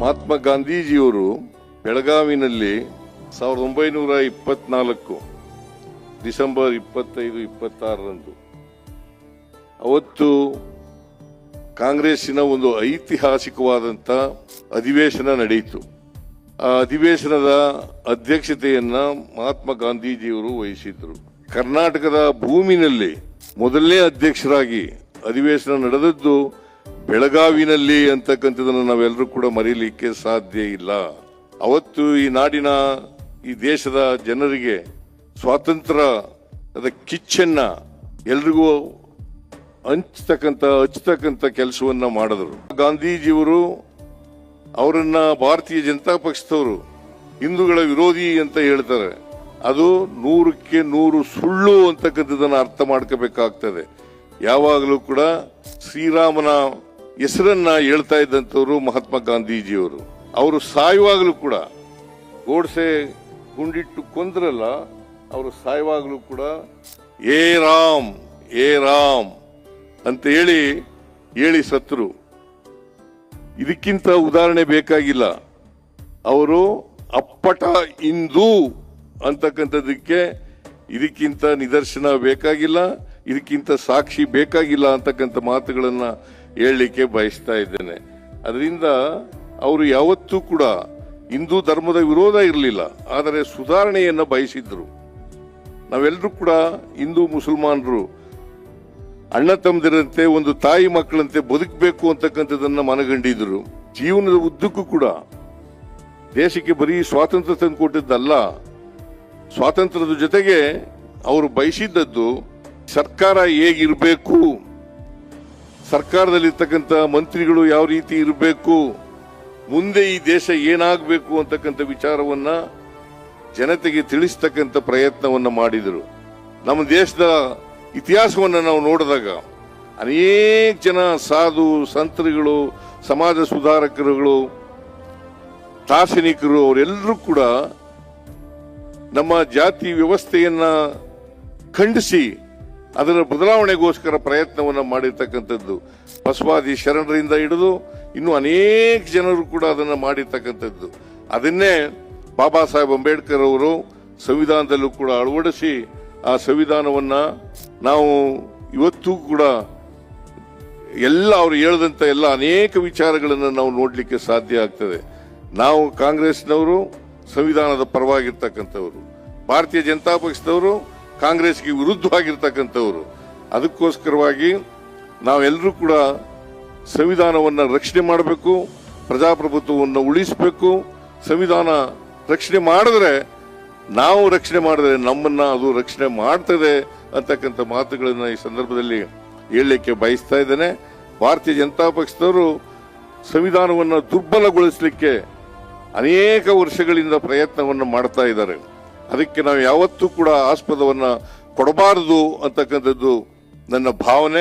ಮಹಾತ್ಮ ಗಾಂಧೀಜಿಯವರು ಬೆಳಗಾವಿನಲ್ಲಿ ಸಾವಿರದ ಒಂಬೈನೂರ ಇಪ್ಪತ್ನಾಲ್ಕು ಡಿಸೆಂಬರ್ ಇಪ್ಪತ್ತೈದು, ಇಪ್ಪತ್ತಾರರಂದು. ಅವತ್ತು ಕಾಂಗ್ರೆಸ್ಸಿನ ಒಂದು ಐತಿಹಾಸಿಕವಾದಂಥ ಅಧಿವೇಶನ ನಡೆಯಿತು. ಆ ಅಧಿವೇಶನದ ಅಧ್ಯಕ್ಷತೆಯನ್ನು ಮಹಾತ್ಮ ಗಾಂಧೀಜಿಯವರು ವಹಿಸಿದ್ರು ಕರ್ನಾಟಕದ ಭೂಮಿನಲ್ಲಿ ಮೊದಲನೇ ಅಧ್ಯಕ್ಷರಾಗಿ ಅಧಿವೇಶನ ನಡೆದದ್ದು ಬೆಳಗಾವಿನಲ್ಲಿ ಅಂತಕ್ಕಂಥದ್ದನ್ನು ನಾವೆಲ್ಲರೂ ಕೂಡ ಮರೀಲಿಕ್ಕೆ ಸಾಧ್ಯ ಇಲ್ಲ. ಅವತ್ತು ಈ ನಾಡಿನ ಈ ದೇಶದ ಜನರಿಗೆ ಸ್ವಾತಂತ್ರ್ಯದ ಕಿಚ್ಚನ್ನ ಎಲ್ರಿಗೂ ಹಂಚ್ತಕ್ಕಂಥ ಹಚ್ಚತಕ್ಕಂಥ ಕೆಲಸವನ್ನ ಮಾಡಿದ್ರು. ಗಾಂಧೀಜಿಯವರು ಅವರನ್ನ ಭಾರತೀಯ ಜನತಾ ಪಕ್ಷದವರು ಹಿಂದೂಗಳ ವಿರೋಧಿ ಅಂತ ಹೇಳ್ತಾರೆ. ಅದು ನೂರಕ್ಕೆ ನೂರು ಸುಳ್ಳು ಅಂತಕ್ಕಂಥದ್ದನ್ನು ಅರ್ಥ ಮಾಡ್ಕೋಬೇಕಾಗ್ತದೆ. ಯಾವಾಗಲೂ ಕೂಡ ಶ್ರೀರಾಮನ ಹೆಸರನ್ನ ಹೇಳ್ತಾ ಇದ್ದಂಥವ್ರು ಮಹಾತ್ಮ ಗಾಂಧೀಜಿಯವರು. ಅವರು ಸಾಯುವಾಗಲೂ ಕೂಡ, ಗೋಡ್ಸೆ ಗುಂಡಿಟ್ಟು ಕೊಂದ್ರಲ್ಲ, ಅವರು ಸಾಯುವಾಗಲೂ ಕೂಡ, ಏ ರಾಮ್ ಏ ರಾಮ್ ಅಂತ ಹೇಳಿ ಹೇಳಿ ಸತ್ರು. ಇದಕ್ಕಿಂತ ಉದಾಹರಣೆ ಬೇಕಾಗಿಲ್ಲ. ಅವರು ಅಪ್ಪಟ ಹಿಂದೂ ಅಂತಕ್ಕಂಥದ್ದಕ್ಕೆ ಇದಕ್ಕಿಂತ ನಿದರ್ಶನ ಬೇಕಾಗಿಲ್ಲ. ಇದಕ್ಕಿಂತ ಸಾಕ್ಷಿ ಬೇಕಾಗಿಲ್ಲ ಅಂತಕ್ಕಂಥ ಮಾತುಗಳನ್ನು ಹೇಳಲಿಕ್ಕೆ ಬಯಸ್ತಾ ಇದ್ದೇನೆ. ಅದರಿಂದ ಅವರು ಯಾವತ್ತೂ ಕೂಡ ಹಿಂದೂ ಧರ್ಮದ ವಿರೋಧ ಇರಲಿಲ್ಲ. ಆದರೆ ಸುಧಾರಣೆಯನ್ನು ಬಯಸಿದ್ರು. ನಾವೆಲ್ಲರೂ ಕೂಡ ಹಿಂದೂ ಮುಸಲ್ಮಾನರು ಅಣ್ಣ ತಮ್ಮದಿರಂತೆ ಒಂದು ತಾಯಿ ಮಕ್ಕಳಂತೆ ಬದುಕಬೇಕು ಅಂತಕ್ಕಂಥದ್ದನ್ನು ಮನಗಂಡಿದ್ರು. ಜೀವನದ ಉದ್ದಕ್ಕೂ ಕೂಡ. ದೇಶಕ್ಕೆ ಬರೀ ಸ್ವಾತಂತ್ರ್ಯ ತಂದುಕೊಟ್ಟಿದ್ದಲ್ಲ. ಸ್ವಾತಂತ್ರ್ಯದ ಜೊತೆಗೆ ಅವರು ಬಯಸಿದ್ದದ್ದು ಸರ್ಕಾರ ಹೇಗಿರಬೇಕು? ಸರ್ಕಾರದಲ್ಲಿರ್ತಕ್ಕಂಥ ಮಂತ್ರಿಗಳು ಯಾವ ರೀತಿ ಇರಬೇಕು? ಮುಂದೆ ಈ ದೇಶ ಏನಾಗಬೇಕು ಅಂತಕ್ಕಂಥ ವಿಚಾರವನ್ನ ಜನತೆಗೆ ತಿಳಿಸ್ತಕ್ಕಂಥ ಪ್ರಯತ್ನವನ್ನ ಮಾಡಿದರು. ನಮ್ಮ ದೇಶದ ಇತಿಹಾಸವನ್ನ ನಾವು ನೋಡಿದಾಗ ಅನೇಕ ಜನ ಸಾಧು ಸಂತರುಗಳು, ಸಮಾಜ ಸುಧಾರಕರುಗಳು, ದಾರ್ಶನಿಕರು ಅವರೆಲ್ಲರೂ ಕೂಡ ನಮ್ಮ ಜಾತಿ ವ್ಯವಸ್ಥೆಯನ್ನ ಖಂಡಿಸಿ ಅದರ ಬದಲಾವಣೆಗೋಸ್ಕರ ಪ್ರಯತ್ನವನ್ನು ಮಾಡಿರ್ತಕ್ಕಂಥದ್ದು. ಬಸವಾದಿ ಶರಣರಿಂದ ಹಿಡಿದು ಇನ್ನು ಅನೇಕ ಜನರು ಕೂಡ ಅದನ್ನು ಮಾಡಿರ್ತಕ್ಕಂಥದ್ದು. ಅದನ್ನೇ ಬಾಬಾ ಸಾಹೇಬ್ ಅಂಬೇಡ್ಕರ್ ಅವರು ಸಂವಿಧಾನದಲ್ಲೂ ಕೂಡ ಅಳವಡಿಸಿ ಆ ಸಂವಿಧಾನವನ್ನ ನಾವು ಇವತ್ತು ಕೂಡ ಎಲ್ಲ ಅವರು ಹೇಳದಂತ ಎಲ್ಲ ಅನೇಕ ವಿಚಾರಗಳನ್ನು ನಾವು ನೋಡಲಿಕ್ಕೆ ಸಾಧ್ಯ ಆಗ್ತದೆ. ನಾವು ಕಾಂಗ್ರೆಸ್ನವರು, ಸಂವಿಧಾನದ ಪರವಾಗಿರ್ತಕ್ಕಂಥವರು. ಭಾರತೀಯ ಜನತಾ ಪಕ್ಷದವರು ಕಾಂಗ್ರೆಸ್ಗೆ ವಿರುದ್ಧವಾಗಿರ್ತಕ್ಕಂಥವರು. ಅದಕ್ಕೋಸ್ಕರವಾಗಿ ನಾವೆಲ್ಲರೂ ಕೂಡ ಸಂವಿಧಾನವನ್ನು ರಕ್ಷಣೆ ಮಾಡಬೇಕು, ಪ್ರಜಾಪ್ರಭುತ್ವವನ್ನು ಉಳಿಸಬೇಕು. ಸಂವಿಧಾನ ರಕ್ಷಣೆ ಮಾಡಿದ್ರೆ ನಾವು ರಕ್ಷಣೆ ಮಾಡಿದ್ರೆ ನಮ್ಮನ್ನ ಅದು ರಕ್ಷಣೆ ಮಾಡ್ತದೆ ಅಂತಕ್ಕಂಥ ಮಾತುಗಳನ್ನು ಈ ಸಂದರ್ಭದಲ್ಲಿ ಹೇಳಲಿಕ್ಕೆ ಬಯಸ್ತಾ ಇದ್ದೇನೆ. ಭಾರತೀಯ ಜನತಾ ಪಕ್ಷದವರು ಸಂವಿಧಾನವನ್ನು ದುರ್ಬಲಗೊಳಿಸಲಿಕ್ಕೆ ಅನೇಕ ವರ್ಷಗಳಿಂದ ಪ್ರಯತ್ನವನ್ನು ಮಾಡ್ತಾ ಇದ್ದಾರೆ. ಅದಕ್ಕೆ ನಾವು ಯಾವತ್ತೂ ಕೂಡ ಆಸ್ಪದವನ್ನು ಕೊಡಬಾರದು ಅಂತಕ್ಕಂಥದ್ದು ನನ್ನ ಭಾವನೆ.